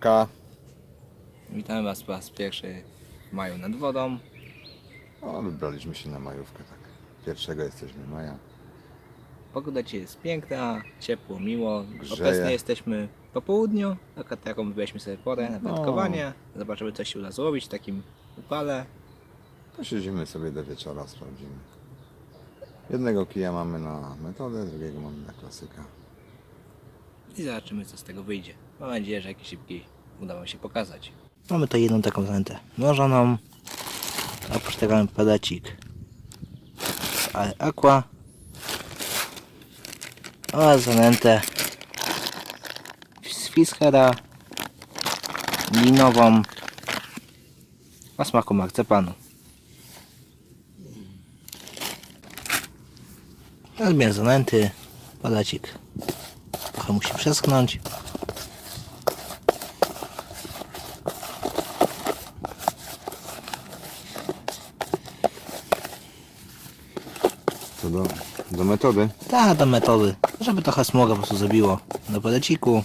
Siemka. Witamy Was po raz pierwszy w maju nad wodą. O, wybraliśmy się na majówkę, tak. Pierwszego jesteśmy maja. Pogoda dzisiaj jest piękna, ciepło, miło. Grzeje. Obecnie jesteśmy po południu. Taka, taką wybraliśmy sobie porę na No. wędkowanie. Zobaczymy co się uda zrobić w takim upale. Posiedzimy sobie do wieczora, sprawdzimy. Jednego kija mamy na metodę, drugiego mamy na klasyka. I zobaczymy co z tego wyjdzie. Mam nadzieję, że jakiś szybki uda Wam się pokazać. Mamy to jedną taką zanętę mrożoną. Oprócz tego mamy padacik ale aqua oraz zanętę z Fischera linową o smaku marcepanu. Rozmiar zanęty, padacik trochę musi przeschnąć. Do, do metody? Ta, do metody, żeby trochę smoga po prostu zabiło do padeciku.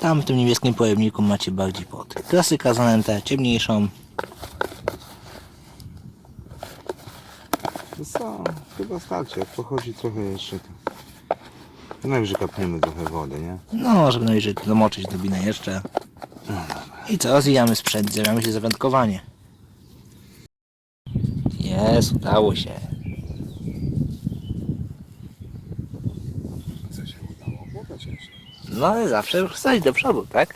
Tam w tym niebieskim pojemniku macie bardziej pod klasyka zanętę, ciemniejszą. To co? Chyba starczy. Jak pochodzi trochę jeszcze, to... to najwyżej kapniemy trochę wody, nie? No, żeby najwyżej domoczyć drobinę jeszcze. I co, rozwijamy sprzęt, zabieramy się za wędkowanie. Jest, udało się. Co się udało? Jeszcze. No ale zawsze już coś do przodu, tak?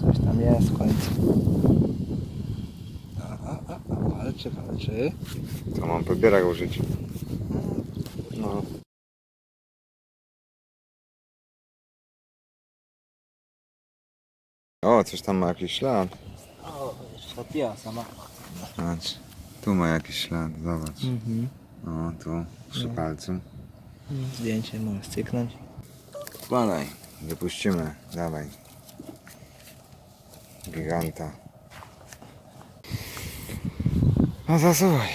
Coś tam jest w końcu. A, a, a, a, walczy. To mam pobierak użyć. No. O, coś tam ma jakiś ślad. O, odbiła sama. Patrz. Tu ma jakiś ślad, zobacz. Mhm. O, tu, przy palcu. Zdjęcie mogę styknąć. Spadaj, wypuścimy, dawaj. Giganta. No zasuwaj.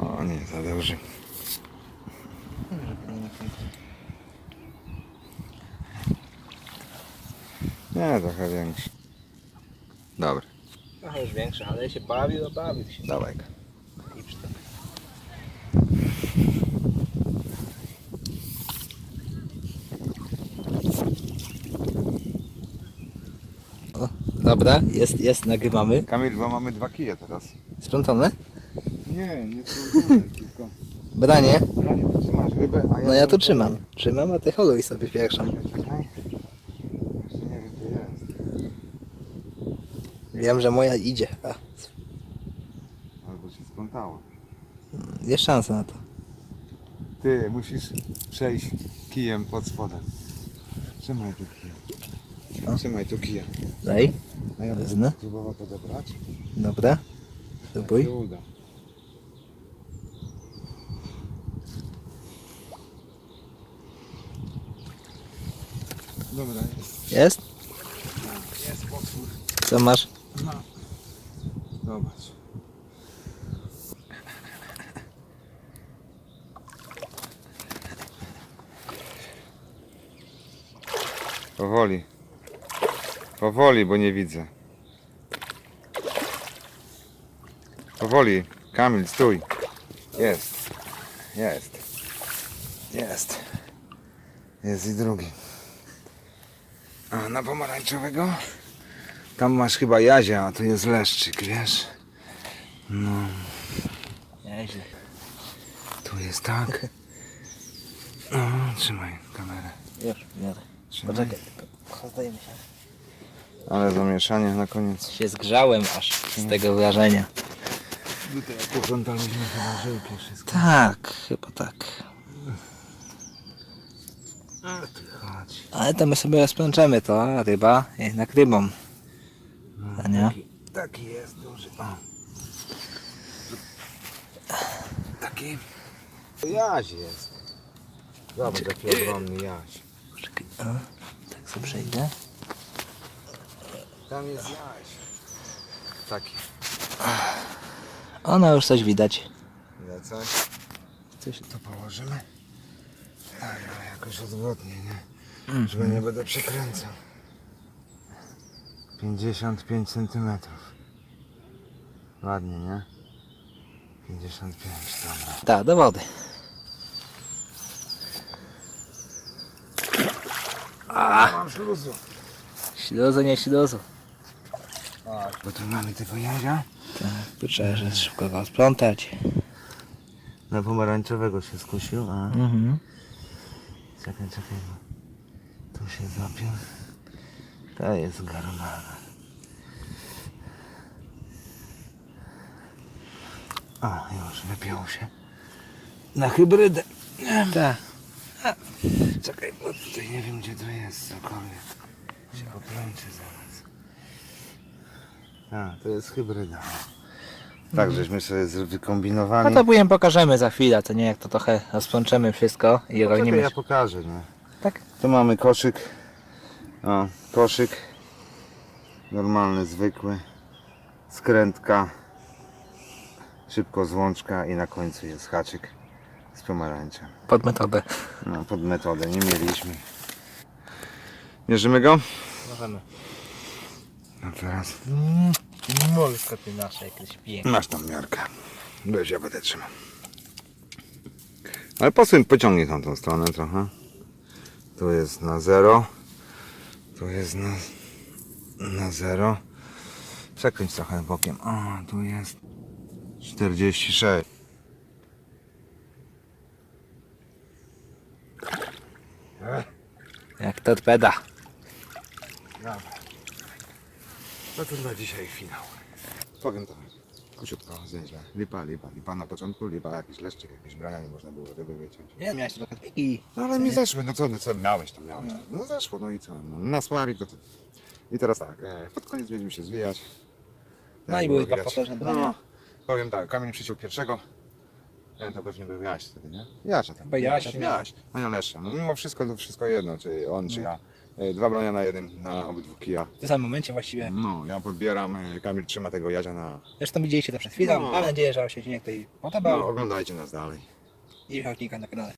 O nie, za duży. Nie, trochę większy. Dobra, Trochę już większe, ale się bawił, a bawił się. dawaj przy- O, dobra, jest, jest, nagrywamy. Kamil, bo mamy dwa kije teraz. Sprzątane? Nie, nie trudno, tylko... Branie? Branie, ty trzymasz rybę, a ja... No ja tu trzymam. Trzymam, a ty holuj sobie pierwszą. Czekaj. Jeszcze nie wiem, gdzie jest. Wiem, że moja idzie. A, Albo się splątało. jest szansa na to. Ty musisz przejść kijem pod spodem. Trzymaj tu kijem. O. Trzymaj tu kijem. Daj. A ja będę próbował podebrać. Dobra. Spróbuj. się uda. Dobra, jest. Jest? Jest potwór. Co masz? No. Zobacz. Powoli. Powoli, bo nie widzę. Powoli. Kamil, stój. Jest. Jest. Jest. Jest i drugi. A na pomarańczowego? Tam masz chyba jazia, a tu jest leszczyk, wiesz? No, Nieźle. tu jest tak. No, trzymaj kamerę. Już, biorę. Poczekaj, tylko się. Ale zamieszanie na koniec. Się zgrzałem aż z tego wrażenia. Tutaj poglądaliśmy chyba żyłki wszystko. Tak, chyba tak. Chodź. Ale to my sobie rozplączemy to, a ryba jednak rybą. A nie? Taki, taki jest duży. O. Taki. To jaź jest. Zobacz jaki ogromny jaś. O, tak sobie przejdę. Tam jest jaś. Taki. Ono już coś widać. Ile coś? Coś tu położymy. Tak, ale jakoś odwrotnie, nie? Żeby nie będę przekręcał. 55 cm. Ładnie, nie? 55, dobra. Tak, do wody. A, mam śluzu. Śluzu, nie śluzu. Bo tu mamy tego jazia. Tak, tu trzeba że szybko go splątać. Na pomarańczowego się skusił, a... Mhm. Czekaj, czekaj, bo tu się zapiął. To jest garmana. A, już wypiął się. Na hybrydę. Tak. Czekaj, bo tutaj nie wiem gdzie to jest cokolwiek. Się poplączy zaraz. A, to jest hybryda. Tak, żeśmy sobie z- No wykombinowali. to później pokażemy za chwilę, to nie jak to trochę rozplączemy wszystko i Czekaj, ogarniemy. ja pokażę, nie? Tak? Tu mamy koszyk. O, koszyk. Normalny, zwykły. Skrętka. Szybko złączka i na końcu jest haczyk z pomarańczem. Pod metodę. No, pod metodę, nie mieliśmy. Mierzymy go? Możemy. No teraz Molsko ty nasze jakieś piękne. masz tam miarkę. Weź, ja będę trzymał. Ale posuń, pociągnij tam tą stronę trochę. Tu jest na zero. Tu jest na, na zero. Przekręć trochę bokiem. O, tu jest 46. Jak torpeda. Dobra. No to na dzisiaj finał. Powiem tak. Króciutko, zdjęcia. Lipa, lipa, lipa na początku, lipa jakiś leszczyk, jakieś brania, nie można było ryby wyciąć. Nie, miałeś to i No ale mi zeszły, no co, no co miałeś tam, miałeś. No zeszło, no i co, no, na sławik to, to. I teraz tak, e, pod koniec będziemy się zwijać. No Jak i było były dwa widać. potężne brania. No, powiem tak, kamień przyciął pierwszego. Ten to pewnie był Jaś wtedy, nie? Jasia tam. Chyba Jasia, tak. Jaś. Ania Lesza. No mimo wszystko to wszystko jedno, czy on, czy ja. E, Dwa bronia na jeden, na obydwu kija. w tym samym momencie właściwie. No, ja podbieram, e, Kamil trzyma tego Jadzia na... Zresztą widzieliście to przed chwilą. No. Mam nadzieję, że Wam się odcinek No, podobał. oglądajcie nas dalej. I Michał na kanale.